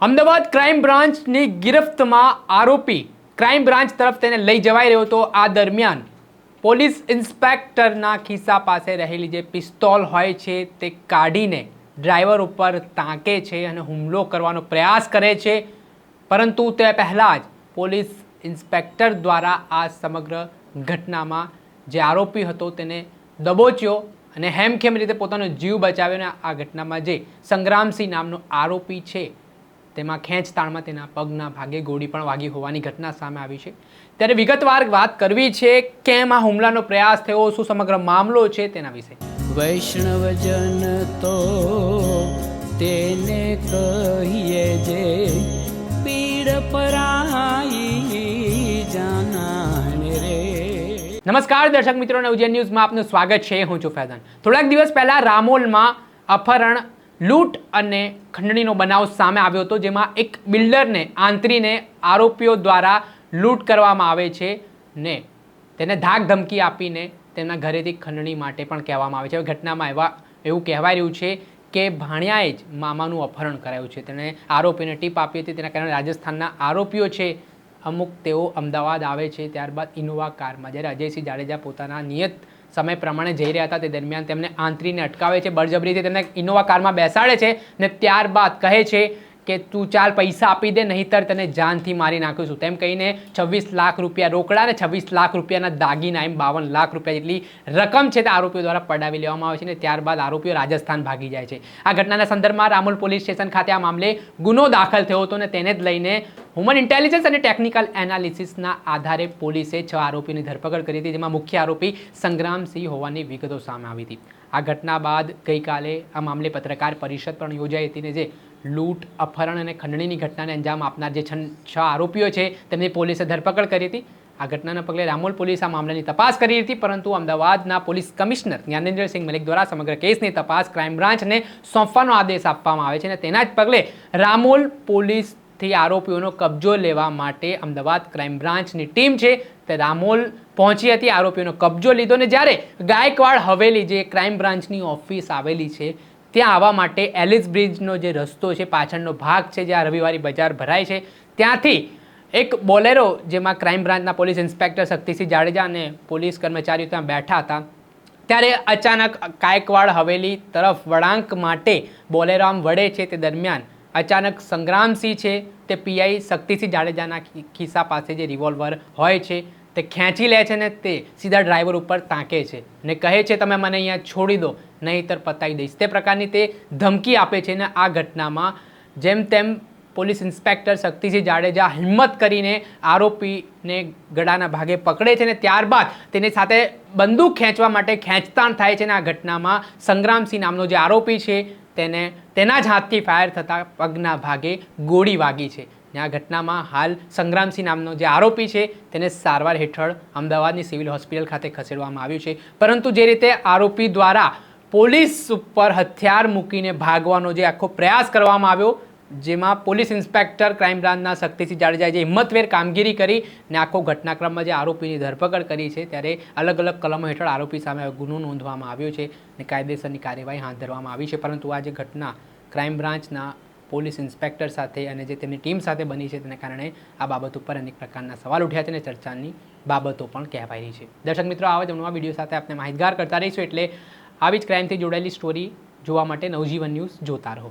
Ahmedabad crime બ્રાન્ચની ગિરફ્તમાં આરોપી crime branch તરફ તેને લઈ જવાઈ રહ્યો હતો. આ દરમિયાન પોલીસ ઇન્સ્પેક્ટરના ખિસ્સા પાસે રહેલી જે પિસ્તોલ હોય છે તે કાઢીને ડ્રાઈવર ઉપર તાંકે છે અને હુમલો કરવાનો પ્રયાસ કરે છે. પરંતુ તે પહેલાં જ પોલીસ ઇન્સ્પેક્ટર દ્વારા આ સમગ્ર ઘટનામાં જે આરોપી હતો તેને દબોચ્યો અને હેમખેમ રીતે પોતાનો જીવ બચાવ્યો અને આ ઘટનામાં જે સંગ્રામસિંહ નામનો આરોપી છે તેમાં ખેંચતાણમાં તેના પગના ભાગે ગોળી પણ વાગી હોવાની ઘટના સામે આવી છે. ત્યારે વિગતવાર વાત કરવી છે કેમ આ હુમલાનો પ્રયાસ થયો શું સમગ્ર મામલો છે તેના વિશે. વૈષ્ણવજન તો તેને કહીએ જે પીડ પરાઈ જાનાને રે. નમસ્કાર દર્શક મિત્રો નવજન ન્યૂઝમાં આપનું સ્વાગત છે. હું છું ફૈઝાન. થોડાક દિવસ પહેલા રામોલમાં અપહરણ લૂંટ અને ખંડણીનો બનાવ સામે આવ્યો હતો, જેમાં એક બિલ્ડરને, આંતરીને આરોપીઓ દ્વારા લૂંટ કરવામાં આવે છે ને તેને ધાક ધમકી આપીને તેમના ઘરેથી ખંડણી માટે પણ કહેવામાં આવે છે. હવે ઘટનામાં એવા, એવું કહેવાય રહ્યું છે કે ભાણિયાએ જ મામાનું અપહરણ કરાયું છે. તેણે આરોપીને ટીપ આપી હતી. તેના કારણે રાજસ્થાનના આરોપીઓ છે, અમુક તેઓ અમદાવાદ આવે છે, ત્યારબાદ ઇનોવા કારમાં. જ્યારે અજયસિંહ જાડેજા પોતાના નિયત સમય પ્રમાણે જઈ રહ્યા હતા તે દરમિયાન તેમને આંતરીને અટકાવે છે. બળજબરીથી તેમને ઇનોવા કારમાં બેસાડે છે ને ત્યારબાદ કહે છે કે, તું ચાલ, પૈસા આપી દે, નહીંતર તને જાનથી મારી નાખીશું. તેમ કહીને છવ્વીસ લાખ રૂપિયા રોકડા અને છવ્વીસ લાખ રૂપિયાના દાગીના, એમ બાવન લાખ રૂપિયા જેટલી રકમ છે તે આરોપીઓ દ્વારા પડાવી લેવામાં આવે છે અને ત્યારબાદ આરોપીઓ રાજસ્થાન ભાગી જાય છે. આ ઘટનાના સંદર્ભમાં રામોલ પોલીસ સ્ટેશન ખાતે આ મામલે ગુનો દાખલ થયો હતો અને તેને જ લઈને હ્યુમન ઇન્ટેલિજન્સ અને ટેકનિકલ એનાલિસિસના આધારે પોલીસે છ આરોપીની ધરપકડ કરી હતી, જેમાં મુખ્ય આરોપી સંગ્રામસિંહ હોવાની વિગતો સામે આવી હતી. આ ઘટના બાદ ગઈકાલે આ મામલે પત્રકાર પરિષદ પણ યોજાઈ હતી ને જે લૂંટ, અપહરણ અને ખંડણીની ઘટનાને અંજામ આપનાર જે છ આરોપીઓ છે, તેમની પોલીસે ધરપકડ કરી હતી. આ ઘટનાના પગલે રામોલ પોલીસ આ મામલાની તપાસ કરી હતી, પરંતુ અમદાવાદના પોલીસ કમિશનર જ્ઞાનેન્દ્રસિંહ મલિક દ્વારા સમગ્ર કેસની તપાસ ક્રાઇમ બ્રાન્ચને સોંપવાનો આદેશ આપવામાં આવે છે અને તેના જ પગલે રામોલ પોલીસથી આરોપીઓનો કબજો લેવા માટે અમદાવાદ ક્રાઇમ બ્રાન્ચની ટીમ છે. તે રામોલ પહોંચી હતી, આરોપીઓનો કબજો લીધો ને જ્યારે ગાયકવાડ હવેલી જે ક્રાઇમ બ્રાન્ચની ઓફિસ આવેલી છે, ત્યાં આવવા માટે એલિસ બ્રિજનો જે રસ્તો છે, પાછળનો ભાગ છે, જ્યાં રવિવારી બજાર ભરાય છે, ત્યાંથી એક બોલેરો જેમાં ક્રાઇમ બ્રાન્ચના પોલીસ ઇન્સ્પેક્ટર શક્તિસિંહ જાડેજા અને પોલીસ કર્મચારીઓ ત્યાં બેઠા હતા, ત્યારે અચાનક કાયકવાડ હવેલી તરફ વળાંક માટે બોલેરો આમ વળે છે. તે દરમિયાન અચાનક સંગ્રામસિંહ છે, તે પીઆઈ શક્તિસિંહ જાડેજાના ખિસ્સા પાસે જે રિવોલ્વર હોય છે, તે ખેંચી લે છે ને તે સીધા ડ્રાઈવર ઉપર તાંકે છે ને કહે છે, તમે મને અહીંયા છોડી દો, નહીંતર પતાવી દઈશ. તે પ્રકારની તે ધમકી આપે છે ને આ ઘટનામાં જેમ તેમ પોલીસ ઇન્સ્પેક્ટર શક્તિસિંહ જાડેજા હિંમત કરીને આરોપીને ગળાના ભાગે પકડે છે ને ત્યારબાદ તેની સાથે બંદૂક ખેંચવા માટે ખેંચતાણ થાય છે અને આ ઘટનામાં સંગ્રામસિંહ નામનો જે આરોપી છે, તેને, તેના જ હાથથી ફાયર થતાં પગના ભાગે ગોળી વાગી છે. આ ઘટનામાં હાલ સંગ્રામસિંહ નામનો જે આરોપી છે, તેને સારવાર હેઠળ અમદાવાદની સિવિલ હોસ્પિટલ ખાતે ખસેડવામાં આવ્યું છે. પરંતુ જે રીતે આરોપી દ્વારા પોલીસ ઉપર હથિયાર મૂકીને ભાગવાનો જે આખો પ્રયાસ કરવામાં આવ્યો જેમાં પોલીસ ઇન્સ્પેક્ટર ક્રાઇમ બ્રાન્ચના શક્તિસિંહ જાડેજાએ જે હિંમતવેર કામગીરી કરી ને આખો ઘટનાક્રમમાં જે આરોપીની ધરપકડ કરી છે, ત્યારે અલગ અલગ કલમો હેઠળ આરોપી સામે ગુનો નોંધવામાં આવ્યો છે ને કાયદેસરની કાર્યવાહી હાથ ધરવામાં આવી છે. પરંતુ આ જે ઘટના ક્રાઇમ બ્રાન્ચના પોલીસ ઇન્સ્પેક્ટર સાથે અને જે તેમની ટીમ સાથે બની છે, તેના કારણે આ બાબત ઉપર અનેક પ્રકારના સવાલ ઉઠ્યા છે અને ચર્ચાની બાબતો પણ કહેવાય રહી છે. દર્શક મિત્રો, આવા જ નવા વીડિયો સાથે આપણે માહિતગાર કરતા રહીશું એટલે આવી જ ક્રાઇમથી જોડાયેલી સ્ટોરી જોવા માટે નવજીવન ન્યૂઝ જોતા રહો.